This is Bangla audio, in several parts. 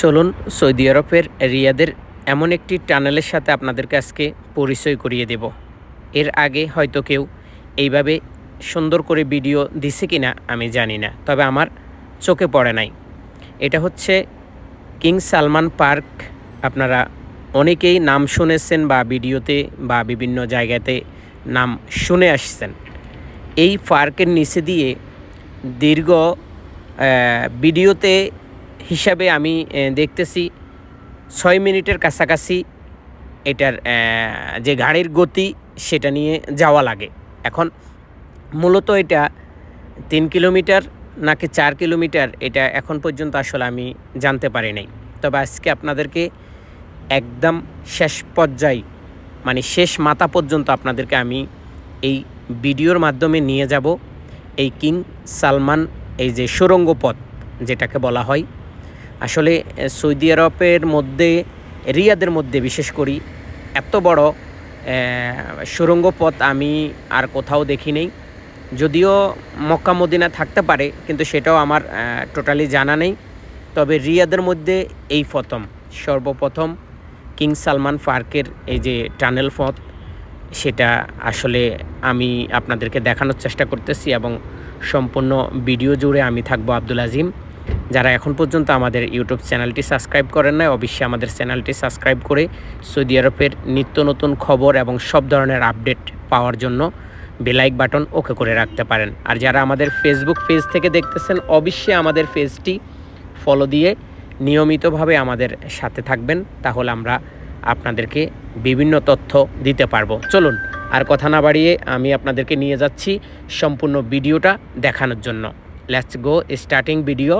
চলুন সৌদি আরবের রিয়াদের এমন একটি টানেলের সাথে আপনাদেরকে আজকে পরিচয় করিয়ে দেব। এর আগে হয়তো কেউ এইভাবে সুন্দর করে ভিডিও দিছে কিনা আমি জানি না, তবে আমার চোখে পড়ে নাই। এটা হচ্ছে কিং সালমান পার্ক। আপনারা অনেকেই নাম শুনেছেন বা ভিডিওতে বা বিভিন্ন জায়গাতে নাম শুনে আসছেন। এই পার্কের নিচে দিয়ে দীর্ঘ ভিডিওতে হিসাবে আমি দেখতেছি ছয় মিনিটের কাছাকাছি এটার যে গাড়ির গতি সেটা নিয়ে যাওয়া লাগে। এখন মূলত এটা তিন কিলোমিটার নাকি চার কিলোমিটার এটা এখন পর্যন্ত আসলে আমি জানতে পারি নাই। তবে আজকে আপনাদেরকে একদম শেষ পর্যায়ে মানে শেষ মাথা পর্যন্ত আপনাদেরকে আমি এই ভিডিওর মাধ্যমে নিয়ে যাব। এই কিং সালমান, এই যে সুরঙ্গ পথ যেটাকে বলা হয় আসলে সৌদি আরবের মধ্যে, রিয়াদের মধ্যে বিশেষ করি, এত বড় সুরঙ্গ পথ আমি আর কোথাও দেখি নেই। যদিও মক্কা মদিনা থাকতে পারে, কিন্তু সেটাও আমার টোটালি জানা নেই। তবে রিয়াদের মধ্যে এই প্রথম, সর্বপ্রথম কিং সালমান পার্কের এই যে টানেল পথ, সেটা আসলে আমি আপনাদেরকে দেখানোর চেষ্টা করতেছি এবং সম্পূর্ণ ভিডিও জুড়ে আমি থাকব আব্দুল আজিম। যারা এখন পর্যন্ত আমাদের ইউটিউব চ্যানেলটি সাবস্ক্রাইব করেন না অবশ্যই আমাদের চ্যানেলটি সাবস্ক্রাইব করে সৌদি আরবের নিত্য নতুন খবর এবং সব ধরনের আপডেট পাওয়ার জন্য বেলাইক বাটন ওকে করে রাখতে পারেন। আর যারা আমাদের ফেসবুক পেজ থেকে দেখতেছেন, অবশ্যই আমাদের পেজটি ফলো দিয়ে নিয়মিতভাবে আমাদের সাথে থাকবেন, তাহলে আমরা আপনাদেরকে বিভিন্ন তথ্য দিতে পারব। চলুন, আর কথা না বাড়িয়ে আমি আপনাদেরকে নিয়ে যাচ্ছি সম্পূর্ণ ভিডিওটা দেখানোর জন্য। লেটস গো স্টার্টিং ভিডিও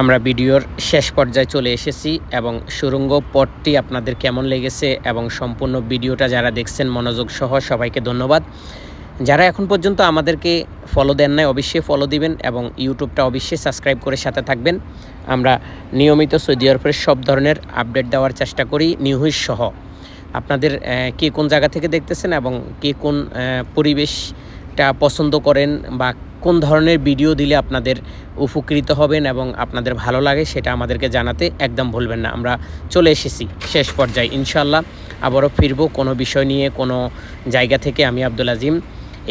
আমরা ভিডিওর শেষ পর্যায়ে চলে এসেছি এবং সুরঙ্গ পথটি আপনাদের কেমন লেগেছে এবং সম্পূর্ণ ভিডিওটা যারা দেখছেন মনোযোগ সহ সবাইকে ধন্যবাদ। যারা এখন পর্যন্ত আমাদেরকে ফলো দেন নাই, অবশ্যই ফলো দিবেন এবং ইউটিউবটা অবশ্যই সাবস্ক্রাইব করে সাথে থাকবেন। আমরা নিয়মিত সৌদি আরবের সব ধরনের আপডেট দেওয়ার চেষ্টা করি নিউজ সহ। আপনাদের কে কোন জায়গা থেকে দেখতেছেন এবং কে কোন পরিবেশটা পছন্দ করেন বা কোন ধরনের ভিডিও দিলে আপনাদের উপকৃত হবেন এবং আপনাদের ভালো লাগে সেটা আমাদেরকে জানাতে একদম ভুলবেন না। আমরা চলে এসেছি শেষ পর্যায়ে। ইনশাল্লাহ আবারও ফিরবো কোনো বিষয় নিয়ে, কোনো জায়গা থেকে আমি আব্দুল আজিম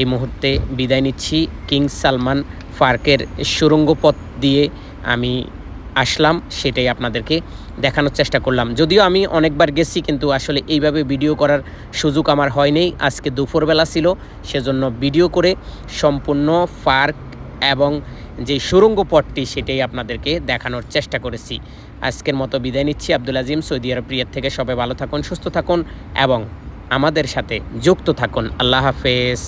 এই মুহূর্তে বিদায় নিচ্ছি। কিং সালমান ফার্কের সুরঙ্গ পথ দিয়ে আমি আসলাম, সেটাই আপনাদেরকে দেখানোর চেষ্টা করলাম। যদিও আমি অনেকবার গেছি, কিন্তু আসলে এইভাবে ভিডিও করার সুযোগ আমার হয়নি। আজকে দুপুরবেলা ছিল, সেজন্য ভিডিও করে সম্পূর্ণ পার্ক এবং যে সুরঙ্গ পথটি, সেটাই আপনাদেরকে দেখানোর চেষ্টা করেছি। আজকের মতো বিদায় নিচ্ছি। Abdul Azim, Saudi Arab Riyadh থেকে সবাই ভালো থাকুন, সুস্থ থাকুন এবং আমাদের সাথে যুক্ত থাকুন। আল্লাহ হাফেজ।